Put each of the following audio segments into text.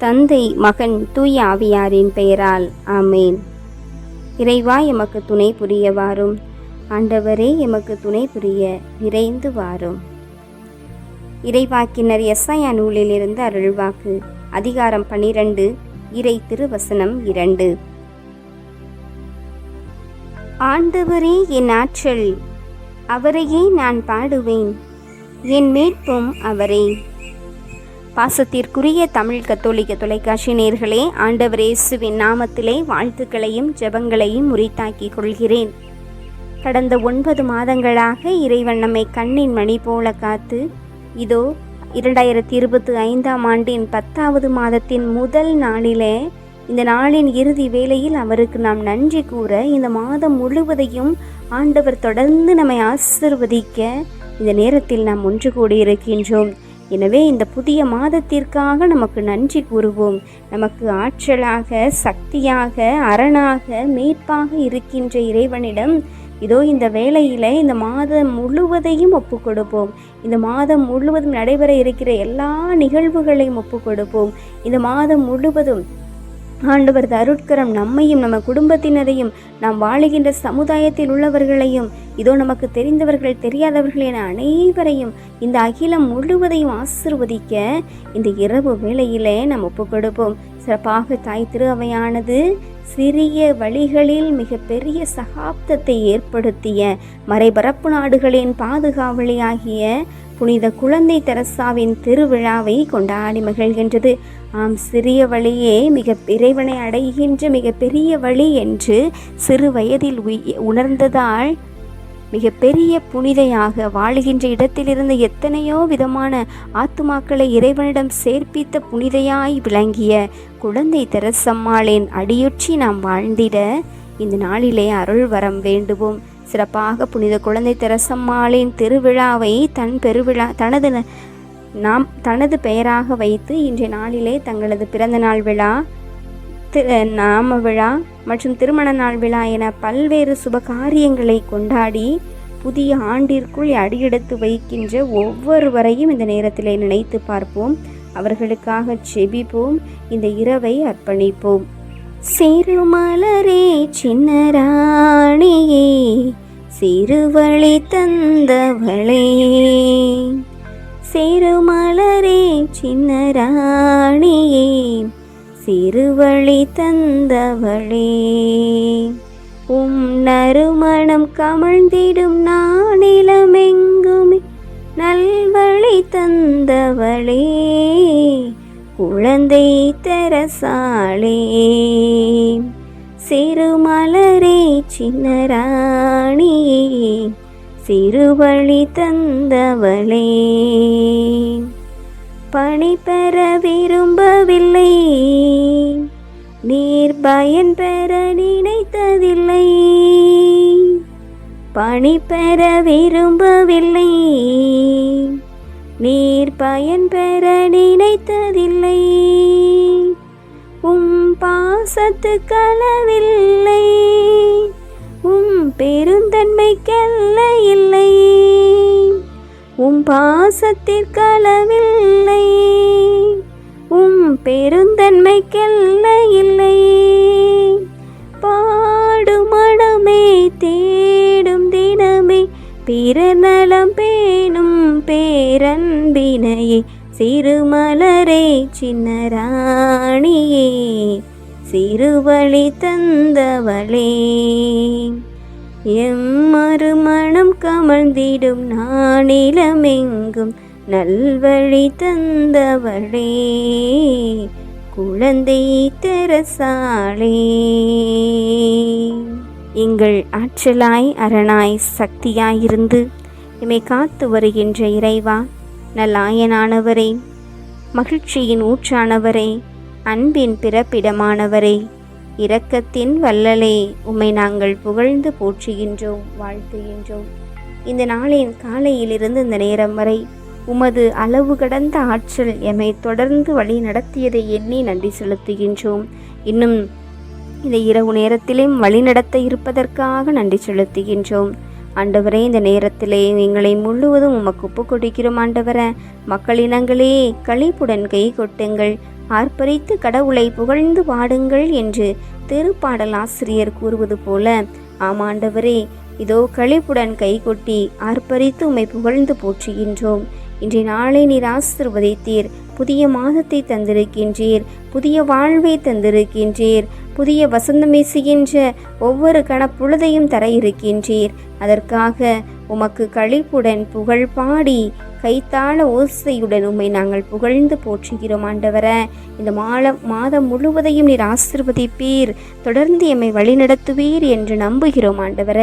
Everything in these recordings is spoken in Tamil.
தந்தை மகன் தூய ஆவியாரின் பெயரால். ஆமேன். இறைவா எமக்கு துணை புரிய வாரும் ஆண்டவரே எமக்கு துணை புரிய விரைந்து வாரும். இறைவாக்கினர் எஸ்ஐயா நூலிலிருந்து அருள்வாக்கு. அதிகாரம் பனிரெண்டு இறை திருவசனம் இரண்டு. ஆண்டவரே என் ஆற்றல் அவரையே நான் பாடுவேன். என் மீட்பும் அவரே. பாசத்திற்குரிய தமிழ் கத்தோலிக்க தொலைக்காட்சி நேர்களே ஆண்டவர் இயேசுவின் நாமத்திலே வாழ்த்துக்களையும் ஜெபங்களையும் உரித்தாக்கிக் கொள்கிறேன். கடந்த ஒன்பது மாதங்களாக இறைவன் நம்மை கண்ணின் மணி போல காத்து இதோ இரண்டாயிரத்தி இருபத்தி ஐந்தாம் ஆண்டின் பத்தாவது மாதத்தின் முதல் நாளிலே இந்த நாளின் இறுதி வேளையில் அவருக்கு நாம் நன்றி கூற இந்த மாதம் முழுவதையும் ஆண்டவர் தொடர்ந்து நம்மை ஆசிர்வதிக்க இந்த நேரத்தில் நாம் ஒன்று கூடியிருக்கின்றோம். எனவே இந்த புதிய மாதத்திற்காக நமக்கு நன்றி கூறுவோம். நமக்கு ஆற்றலாக சக்தியாக அரணாக மீட்பாக இருக்கின்ற இறைவனிடம் இதோ இந்த வேலையில் இந்த மாதம் முழுவதையும் ஒப்பு கொடுப்போம். இந்த மாதம் முழுவதும் நடைபெற இருக்கிற எல்லா நிகழ்வுகளையும் ஒப்பு கொடுப்போம். இந்த மாதம் முழுவதும் ஆண்டவர் அருட்கரம் நம்மையும் நம்ம குடும்பத்தினரையும் நாம் வாழுகின்ற சமுதாயத்தில் உள்ளவர்களையும் இதோ நமக்கு தெரிந்தவர்கள் தெரியாதவர்கள் என அனைவரையும் இந்த அகிலம் முழுவதையும் ஆசிர்வதிக்க இந்த இரவு வேளையிலே நாம் ஒப்பு கொடுப்போம். சிறப்பாக தாய் திரு அவையானது சிறிய வழிகளில் மிகப்பெரிய சகாப்தத்தை ஏற்படுத்திய மறைபரப்பு நாடுகளின் பாதுகாவலியாகிய புனித குழந்தை தெரசாவின் திருவிழாவை கொண்டாடி மகிழ்கின்றது. ஆம் சிறிய வழியே மிக இறைவனை அடைகின்ற மிக பெரிய வழி என்று சிறு வயதில் உய்- உணர்ந்ததால் மிக பெரிய புனிதையாக வாழுகின்ற இடத்திலிருந்து எத்தனையோ விதமான ஆத்துமாக்களை இறைவனிடம் சேர்ப்பித்த புனிதையாய் விளங்கிய குழந்தை தெரசம்மாளின் அடியொற்றி நாம் வாழ்ந்திட இந்த நாளிலே அருள் வரம் வேண்டுவோம். சிறப்பாக புனித குழந்தை தெரசம்மாளின் திருவிழாவை தன் பெருவிழா தனது ந- நாம் தனது பெயராக வைத்து இன்றைய நாளிலே தங்களது பிறந்த நாள் விழா திரு நாம விழா மற்றும் திருமண நாள் விழா என பல்வேறு சுப காரியங்களை கொண்டாடி புதிய ஆண்டிற்குள் அடியெடுத்து வைக்கின்ற ஒவ்வொருவரையும் இந்த நேரத்திலே நினைத்து பார்ப்போம். அவர்களுக்காக செபிப்போம். இந்த இரவை அர்ப்பணிப்போம். சிறுமலரே சின்ன ராணியே சிறுவழி தந்தவளே. சிறுமலரே சின்ன ராணியே சிறுவழி தந்தவளே. உம் நறுமணம் கமழ்ந்திடும் நானிலமெங்குமே நல்வழி தந்தவளே. குழந்தை தரசாளே. சிறுமலரே சின்னராணியே சிறுவழி தந்தவளே. பணி பெற விரும்பவில்லை நீர் பயன் பெற நினைத்ததில்லை. பணி பெற விரும்பவில்லை நீர் பயன் பெற நினைத்ததில்லை. உம் பாசத்து களவில்லை உம் பெருந்தன்மைக்கல்ல இல்லை. உம் பாசத்திற்களவில்லை உம் பெருந்தன்மைக்கல்ல இல்லை. பாடும் மனமே தேடும் தினமே பிறநலம் பேணும் பேரன்பினையே சிறுமலரே சின்னராணியே சிறுவழி தந்தவளே. எம்மறுமணம் கமழ்ந்திடும் நானிலமெங்கும் நல்வழி தந்தவளே. குழந்தை தெரசாளே. எங்கள் ஆற்றலாய் அரணாய் சக்தியாயிருந்து எம்மை காத்து வருகின்ற இறைவா நல்லாயனானவரே மகிழ்ச்சியின் ஊற்றானவரே. அன்பின் பிறப்பிடமானவரே. இரக்கத்தின் வல்லலே உம்மை நாங்கள் புகழ்ந்து போற்றுகின்றோம் வாழ்த்துகின்றோம். இந்த நாளின் காலையிலிருந்து இந்த நேரம் வரை உமது அளவு கடந்த ஆற்றல் எம்மை தொடர்ந்து வழி நடத்தியதை எண்ணி நன்றி செலுத்துகின்றோம். இன்னும் இந்த இரவு நேரத்திலும் வழிநடத்த இருப்பதற்காக நன்றி செலுத்துகின்றோம். ஆண்டவரே இந்த நேரத்திலே எங்களை முழுவதும் உமக்கு ஒப்பு கொடுக்கிறோம் ஆண்டவர. மக்களினங்களே களிப்புடன் கை கொட்டுங்கள். ஆர்ப்பரித்து கடவுளை புகழ்ந்து பாடுங்கள் என்று திருப்பாடல் ஆசிரியர் கூறுவது போல ஆமாண்டவரே இதோ களிப்புடன் கைகொட்டி ஆர்ப்பரித்து உம்மை புகழ்ந்து போற்றுகின்றோம். இன்றைய நாளை நீர் ஆசிர்வதித்தீர். புதிய மாதத்தை தந்திருக்கின்றீர். புதிய வாழ்வை தந்திருக்கின்றீர். புதிய வசந்தம் வீசுகின்ற ஒவ்வொரு கணப்பொழுதையும் தர இருக்கின்றீர். அதற்காக உமக்கு கழிப்புடன் புகழ் பாடி கைத்தாள ஓசையுடன் உம்மை நாங்கள் புகழ்ந்து போற்றுகிறோம் ஆண்டவர. இந்த மால மாதம் முழுவதையும் நீர் ஆசிர்வதிப்பீர். தொடர்ந்து எம்மை வழிநடத்துவீர் என்று நம்புகிறோம் ஆண்டவர.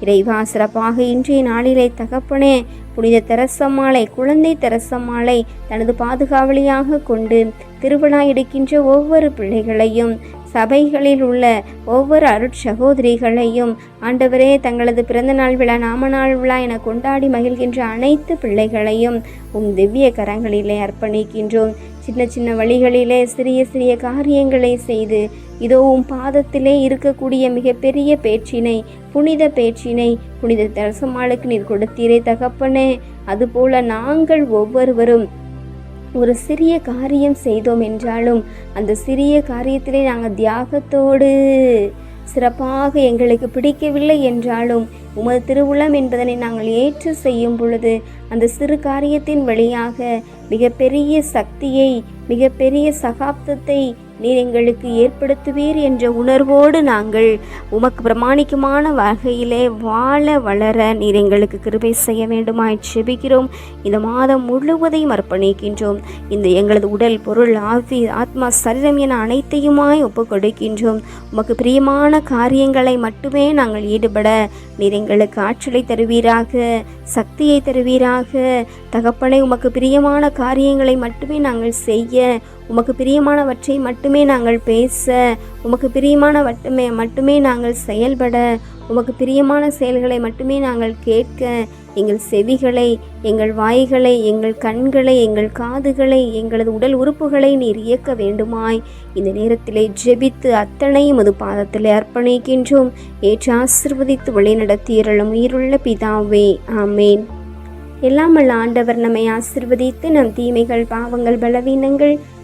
இறைவா சிறப்பாக இன்றைய நாளிலே தகப்பனே புனித தெரசம்மாளை குழந்தை தெரசம்மாளை தனது பாதுகாவலியாக கொண்டு திருவிழா எடுக்கின்ற ஒவ்வொரு பிள்ளைகளையும் சபைகளில் உள்ள ஒவ்வொரு அருட்சகோதரிகளையும் ஆண்டவரே தங்களது பிறந்தநாள் விழா நாமநாள் விழா என கொண்டாடி மகிழ்கின்ற அனைத்து பிள்ளைகளையும் உம் திவ்ய கரங்களிலே அர்ப்பணிக்கின்றோம். சின்ன சின்ன வழிகளிலே சிறிய சிறிய காரியங்களை செய்து இதோ உன் பாதத்திலே இருக்கக்கூடிய மிகப்பெரிய பேச்சினை புனித பேச்சினை புனித தரசமாளுக்கு நீர் கொடுத்தீரே தகப்பனே. அதுபோல நாங்கள் ஒவ்வொருவரும் ஒரு சிறிய காரியம் செய்தோம் என்றாலும் அந்த சிறிய காரியத்திலே நாங்கள் தியாகத்தோடு சிறப்பாக எங்களுக்கு பிடிக்கவில்லை என்றாலும் உமது திருவுளம் என்பதனை நாங்கள் ஏற்று செய்யும் பொழுது அந்த சிறு காரியத்தின் வழியாக மிகப்பெரிய சக்தியை மிகப்பெரிய சகாப்தத்தை நீர் எங்களுக்கு ஏற்படுத்துவீர் என்ற உணர்வோடு நாங்கள் உமக்கு பிரமாணிக்கமான வகையிலே வாழ வளர நீர் எங்களுக்கு கிருபை செய்ய வேண்டுமாய் செபிக்கிறோம். இந்த மாதம் முழுவதையும் அர்ப்பணிக்கின்றோம். இந்த எங்களது உடல் பொருள் ஆவி ஆத்மா சரீரம் என அனைத்தையுமாய் ஒப்புக் கொடுக்கின்றோம் உமக்கு பிரியமான காரியங்களை மட்டுமே நாங்கள் ஈடுபட நீர் எங்களுக்கு ஆற்றலை தருவீராக சக்தியை தருவீராக. தகப்பனை உமக்கு பிரியமான காரியங்களை மட்டுமே நாங்கள் செய்ய உமக்கு பிரியமானவற்றை மட்டுமே நாங்கள் பேச உமக்கு பிரியமான மட்டுமே மட்டுமே நாங்கள் செயல்பட உமக்கு பிரியமான செயல்களை மட்டுமே நாங்கள் கேட்க எங்கள் செவிகளை எங்கள் வாய்களை எங்கள் கண்களை எங்கள் காதுகளை எங்களது உடல் உறுப்புகளை நீர் இயக்க வேண்டுமாய். இந்த நேரத்திலே ஜெபித்து அத்தனையும் அது பாதத்தில் அர்ப்பணிக்கின்றோம். ஏற்று ஆசிர்வதித்து வழிநடத்தியரளும் உயிருள்ள பிதாவே ஆமேன். எல்லாமல் ஆண்டவர் நம்மை ஆசிர்வதித்து நம் தீமைகள் பாவங்கள் பலவீனங்கள்